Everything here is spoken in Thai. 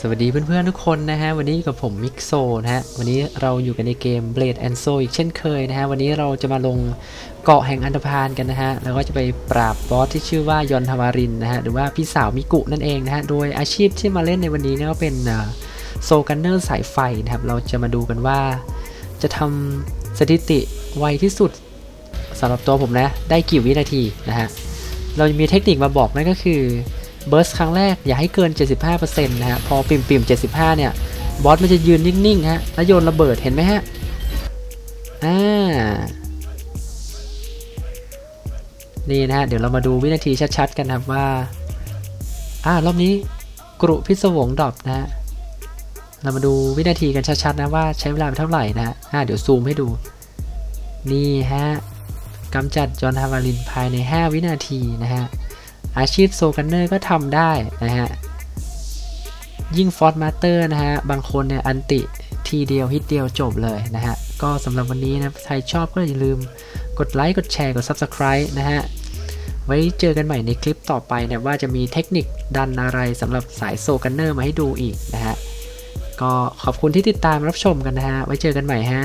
สวัสดีเพื่อนๆทุกคนนะฮะ วันนี้กับผมมิกโซนะฮะ วันนี้เราอยู่กันในเกม Blade and Soul อีกเช่นเคยนะฮะ วันนี้เราจะมาลงเกาะแห่งอันธพาลกันนะฮะ แล้วก็จะไปปราบบอสที่ชื่อว่ายอนทาวารินนะฮะ หรือว่าพี่สาวมิกุนั่นเองนะฮะ โดยอาชีพที่มาเล่นในวันนี้เนี่ยก็เป็นโซกันเนอร์สายไฟนะครับ เราจะมาดูกันว่า จะทำสถิติไวที่สุดสำหรับตัวผมนะ ได้กี่วินาทีนะฮะ เรามีเทคนิคมาบอกนั่นก็คือ เบิร์สครั้งแรกอย่าให้เกิน 75%นะฮะ พอปิ่มปิ่ม75 เนี่ย บอสมันจะยืนนิ่งๆฮะ แล้วโยนระเบิดเห็นไหมฮะ อ่า นี่นะฮะ เดี๋ยวเรามาดูวินาทีชัดๆ กันครับว่า อ่า รอบนี้กรุพิศวงดรอปนะฮะ เรามาดูวินาทีกันชัดๆนะว่าใช้เวลาไปเท่าไหร่นะฮะ อ่า เดี๋ยวซูมให้ดู นี่ฮะกำจัดจอห์นฮาวารินภายใน 5 วินาทีนะฮะ อาชีพโซกันเนอร์ก็ทำได้นะฮะ ยิ่งฟอร์ดมาเตอร์นะฮะ บางคนเนี่ยอันติทีเดียวฮิตเดียวจบเลยนะฮะ ก็สำหรับวันนี้นะใครชอบก็อย่าลืมกดไลค์ กดแชร์ กด Subscribe นะฮะ ไว้เจอกันใหม่ในคลิปต่อไปนะว่าจะมีเทคนิคดันอะไรสำหรับสายโซกันเนอร์มาให้ดูอีกนะฮะ ก็ขอบคุณที่ติดตามรับชมกันนะฮะ ไว้เจอกันใหม่ฮะ